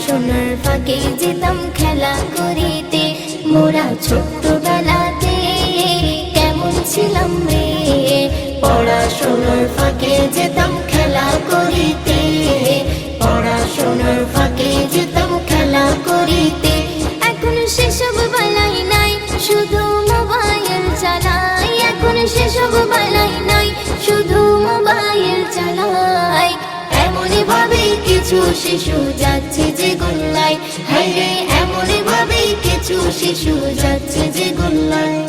পড়াশোনার ফাঁকে যেতাম খেলা করিতে। মোরা ছোট্টবেলাতে কেমন ছিলাম রে? পড়াশোনার ফাঁকে যেতাম খেলা করিতে। পড়াশোনার ফাঁকে যেতাম খেলা করিতে। এখন সেসব বেলাই নাই, শুধু মোবাইল চালাই। এখন সেসব বেলাই নাই, শুধু মোবাইল চালাই। এমনই ভাবে কিছু শিশু যাচ্ছে শিশু যাচ্ছে যে গোল্লায়।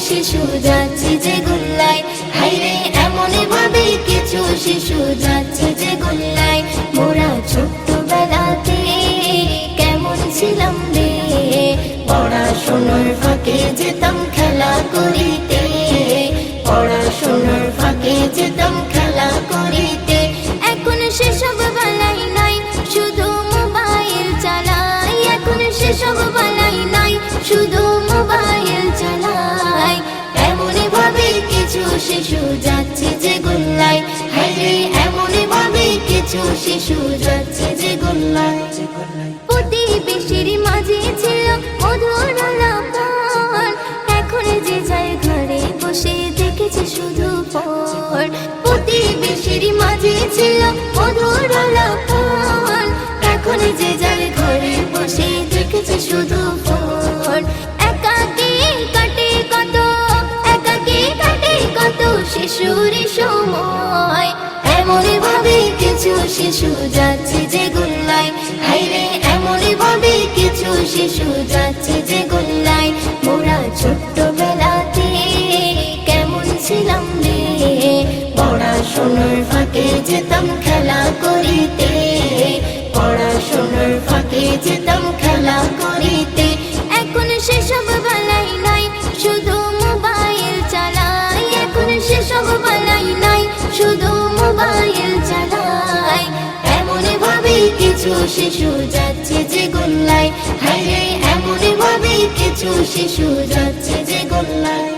শিশু যাচ্ছে যে গুল্লায়। হাইরে, এমন ভাবে কিছু শিশু যাচ্ছে যে গুল্লায়। মোরা ছোট্ট বেলাতে কেমন ছিলাম রে? পড়াশোনার শিশু যাচ্ছে যে গোল্লায়। হাইরে এমন ভাবে কিছু শিশু যাচ্ছে যে গোল্লায়। প্রতিবেশীর মাঝে ছিল মধুর এখন যে যায় ঘরে বসে দেখেছে শুধু পর। প্রতিবেশীর মাঝে ছিল শিশুর সময়। এমন ভাবে কিছু শিশু যাচ্ছে যে গোল্লায়। হাইরে এমন ভাবে কিছু শিশু যাচ্ছে যে গোল্লায়। মোরা কিছু শিশু যাচ্ছে যে গোল্লায়। হাইরে এমন ভাবে কিছু শিশু যাচ্ছে যে গোল্লায়।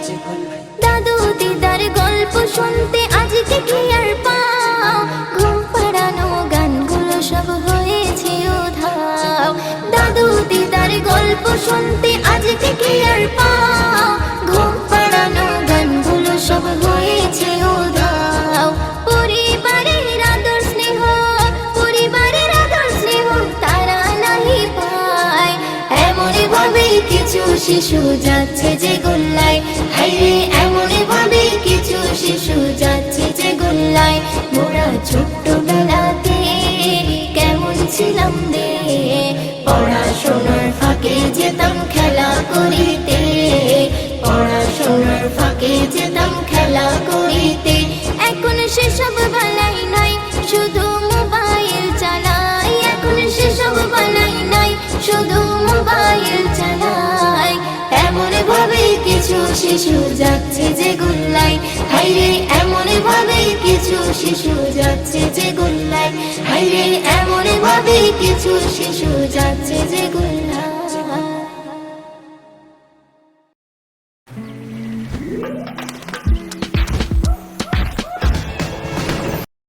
দাদু দিদার গল্প শুনতে আজকে কি আর পাও? ঘুম পাড়ানো গানগুলো সব হয়েছে উধাও। দাদু দিদার গল্প শুনতে আজকে কি আর পাও? শিশু যাচ্ছে যে গোল্লায়। হাইরে এমন ভাবে কিছু শিশু যাচ্ছে যে গোল্লায়। মোরা ছোট্ট শিশু যাচ্ছে যে গোল্লাই হাইরে এমন ভাবে কিছু শিশু যাচ্ছে যে গোল্লাই হাইরে এমন ভাবে কিছু শিশু যাচ্ছে যে গোল্লায়।